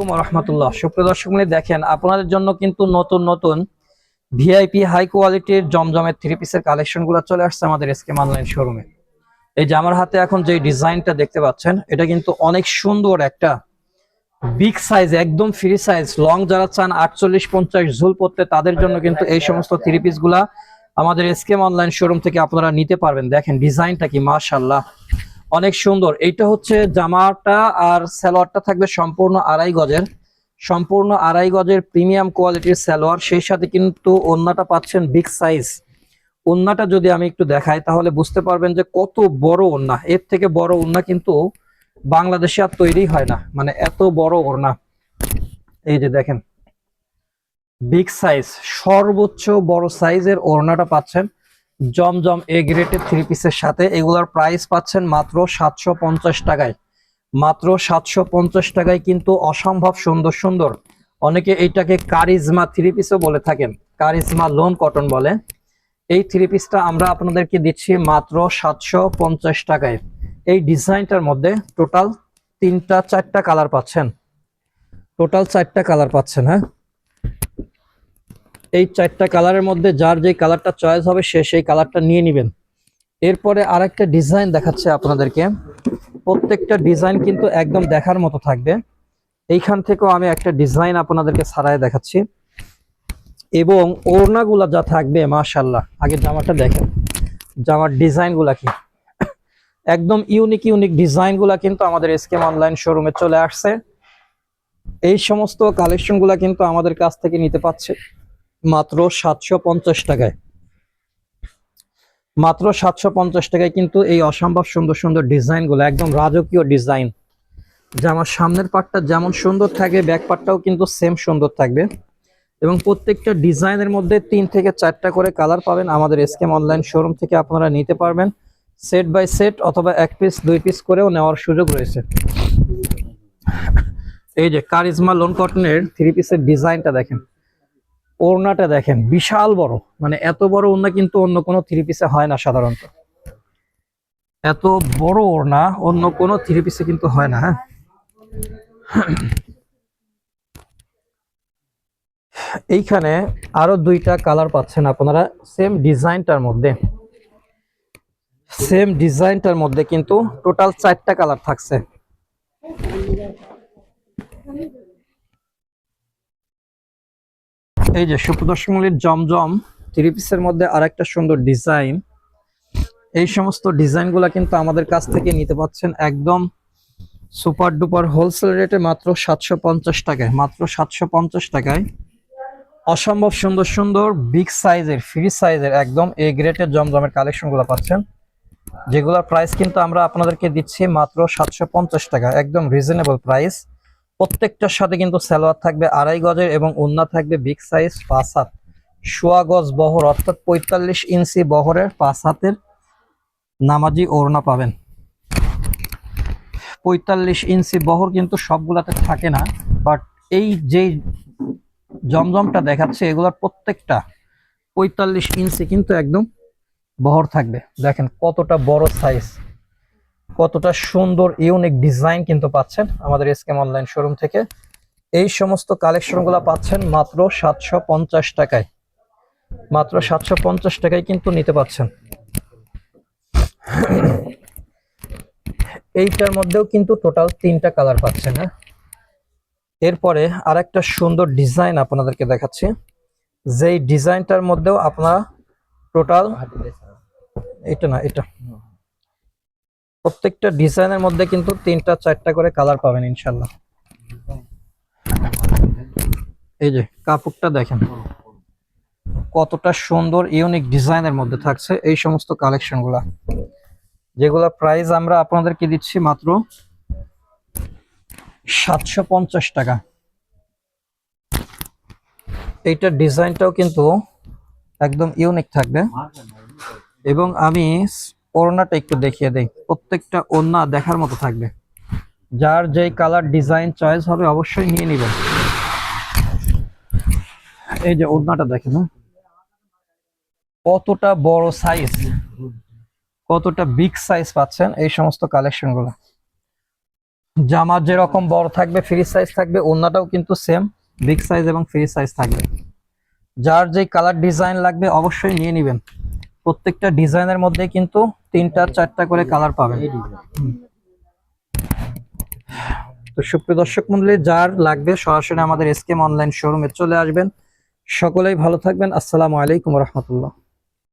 আলাইকুম রহমতুল্লাহ সুপ্রিয় দর্শক মণ্ডলী দেখেন, আপনাদের জন্য কিন্তু নতুন নতুন ভিআইপি হাই কোয়ালিটির জমজমের থ্রি পিসের কালেকশনগুলো চলে আসছে আমাদের এসকে অনলাইন শোরুমে এই যে আমার হাতে এখন যে ডিজাইনটা দেখতে পাচ্ছেন, এটা কিন্তু অনেক সুন্দর একটা বিগ সাইজ একদম ফ্রি সাইজ লং যারা চান আটচল্লিশ, পঞ্চাশ ঝুল পড়তে, তাদের জন্য কিন্তু এই সমস্ত থ্রি পিস আমাদের এসকেম অনলাইন শোরুম থেকে আপনারা নিতে পারবেন। দেখেন, ডিজাইনটা কি মাশাল্লাহ অনেক সুন্দর। এইটা হচ্ছে জামাটা আর সালোয়ারটা থাকবে সম্পূর্ণ আড়াই গজের। সম্পূর্ণ আড়াই গজের প্রিমিয়াম কোয়ালিটির সালোয়ার। সেই সাথে কিন্তু ওন্নাটা পাচ্ছেন বিগ সাইজ। ওন্নাটা যদি আমি একটু দেখাই, তাহলে বুঝতে পারবেন যে কত বড় ওন্না। এর থেকে বড় ওন্না কিন্তু বাংলাদেশে আর তৈরি হয় না। মানে এত বড় ওড়না। এই যে দেখেন, বিগ সাইজ, সর্বোচ্চ বড় সাইজের ওড়নাটা পাচ্ছেন। জমজম এ গ্রেটের থ্রি পিসের সাথে এগুলোর প্রাইস পাচ্ছেন মাত্র সাতশো পঞ্চাশ টাকায়। মাত্র সাতশো পঞ্চাশ টাকায় কিন্তু অসম্ভব সুন্দর সুন্দর। অনেকে এইটাকে কারিজমা থ্রি পিসও বলে থাকেন। কারিজমা লোন কটন বলে। এই থ্রি পিসটা আমরা আপনাদেরকে দিচ্ছি মাত্র সাতশো পঞ্চাশ টাকায়। এই ডিজাইনটার মধ্যে টোটাল তিনটা চারটা কালার পাচ্ছেন। টোটাল চারটা কালার পাচ্ছেন হ্যাঁ? এই চারটা কালারের মধ্যে যার যে কালারটা চয়েস হবে সে সেই কালারটা নিয়ে নেবেন। এরপরে আরেকটা ডিজাইন দেখাচ্ছে আপনাদেরকে। প্রত্যেকটা ডিজাইন কিন্তু একদম দেখার মতো থাকবে। এইখান থেকেও আমি একটা ডিজাইন আপনাদেরকে ছাড়াই দেখাচ্ছি। এবং ওড়নাগুলা যা থাকবে মাশাল্লাহ আগে জামাটা দেখেন। জামার ডিজাইনগুলা কি? একদম ইউনিক ইউনিক ডিজাইনগুলা কিন্তু আমাদের এসকেম অনলাইন শোরুমে চলে আসছে। এই সমস্ত কালেকশনগুলা কিন্তু আমাদের কাছ থেকে নিতে পাচ্ছে মাত্র সাতশো পঞ্চাশ টাকায়। মাত্র সাতশো পঞ্চাশ টাকায় কিন্তু এই অসম্ভব সুন্দর সুন্দর ডিজাইনগুলো, একদম রাজকীয় ডিজাইন। জামার সামনের পাটটা যেমন সুন্দর থাকে, ব্যাক পাটটাও কিন্তু সেম সুন্দর থাকবে। এবং প্রত্যেকটা ডিজাইনের মধ্যে তিন থেকে চারটা করে কালার পাবেন আমাদের এসকেম অনলাইন শোরুম থেকে আপনারা নিতে পারবেন। সেট বাই সেট অথবা এক পিস দুই পিস করেও নেওয়ার সুযোগ রয়েছে। এই যে কারিজমা লোন কটনের থ্রি পিসের ডিজাইনটা দেখেন। ওড়নাটা দেখেন, বিশাল বড়। মানে এত বড় ওড়না কিন্তু অন্য কোনো থ্রি পিসে হয় না সাধারণত। এত বড় ওড়না অন্য কোনো থ্রি পিসে কিন্তু হয় না হ্যাঁ? এইখানে আরও দুইটা কালার পাচ্ছেন আপনারা সেম ডিজাইনটার মধ্যে। সেম ডিজাইনটার মধ্যে কিন্তু টোটাল চারটা কালার থাকছে। এই যে সুপ্রদর্শনীর জমজম থ্রি পিসের মধ্যে আরেকটা সুন্দর ডিজাইন এই সমস্ত ডিজাইনগুলো কিন্তু আমাদের কাছ থেকে নিতে পাচ্ছেন একদম সুপার ডুপার হোলসেল রেটে মাত্র সাতশো পঞ্চাশ টাকায়, মাত্র সাতশো পঞ্চাশ টাকায়। অসম্ভব সুন্দর সুন্দর বিগ সাইজের ফ্রি সাইজের একদম এ গ্রেটের জমজমের কালেকশনগুলো পাচ্ছেন। যেগুলোর প্রাইস কিন্তু আমরা আপনাদেরকে দিচ্ছি মাত্র সাতশো পঞ্চাশ টাকা, একদম রিজনেবল প্রাইস প্রত্যেকটার সাথে কিন্তু সালোয়ার থাকবে আড়াই গজের এবং উন্না থাকবে বিগ সাইজ পাঁচ হাত। সোয়া গজ বহর, অর্থাৎ পঁয়তাল্লিশ ইঞ্চি বহরের পাঁচ হাতের নামাজি ওড়না পাবেন। পঁয়তাল্লিশ ইঞ্চি বহর কিন্তু সবগুলাতে থাকে না বাট এই যেই জমজমটা দেখাচ্ছে, এগুলোর প্রত্যেকটা পঁয়তাল্লিশ ইঞ্চি কিন্তু একদম বহর থাকবে। দেখেন কতটা বড় সাইজ কতটা সুন্দর ইউনিক ডিজাইন কিন্তু পাচ্ছেন আমাদের এসকেম অনলাইন শোরুম থেকে। এই সমস্ত কালেকশনগুলো পাচ্ছেন মাত্র সাতশো পঞ্চাশ টাকায়। মাত্র সাতশো পঞ্চাশ টাকায় কিন্তু নিতে পাচ্ছেন। এইটার মধ্যেও কিন্তু টোটাল তিনটা কালার পাচ্ছেন হ্যাঁ? এরপরে আরেকটা সুন্দর ডিজাইন আপনাদেরকে দেখাচ্ছি। যেই ডিজাইনটার মধ্যেও আপনারা টোটাল এটা না এটা। প্রত্যেকটা ডিজাইনের মধ্যে কিন্তু তিনটা, চারটা করে কালার পাবেন ইনশাল্লাহ এই যে কাপড়টা দেখেন। কতটা সুন্দর, ইউনিক ডিজাইনের মধ্যে থাকছে এই সমস্ত কালেকশনগুলা যেগুলা প্রাইস আমরা আপনাদেরকে দিচ্ছি মাত্র সাতশো পঞ্চাশ টাকা। এইটার ডিজাইনটাও কিন্তু একদম ইউনিক থাকবে। এবং আমি ওড়নাটা একটু দেখিয়ে দেই। প্রত্যেকটা ওড়না দেখার মতো থাকবে। যার যেই কালার ডিজাইন চয়েস হবে, অবশ্যই নিয়ে নেবেন এই যে ওড়নাটা দেখেন হ্যাঁ? কতটা বড় সাইজ কতটা বিগ সাইজ পাচ্ছেন এই সমস্ত কালেকশনগুলো। জামা যেরকম বড় থাকবে ফ্রি সাইজ থাকবে ওন্নাটাও কিন্তু সেম বিগ সাইজ এবং ফ্রি সাইজ থাকবে। যার যে কালার ডিজাইন লাগবে, অবশ্যই নিয়ে নেবেন। প্রত্যেকটা ডিজাইনের মধ্যে কিন্তু তিনটা, চারটা করে কালার পাবেন। তো সুপ্রিয় দর্শক মন্ডলী, যার লাগবে সরাসরি আমাদের এসকেম অনলাইন শোরুমে চলে আসবেন। সকলেই ভালো থাকবেন। আসসালামু আলাইকুম রহমতুল্লাহ।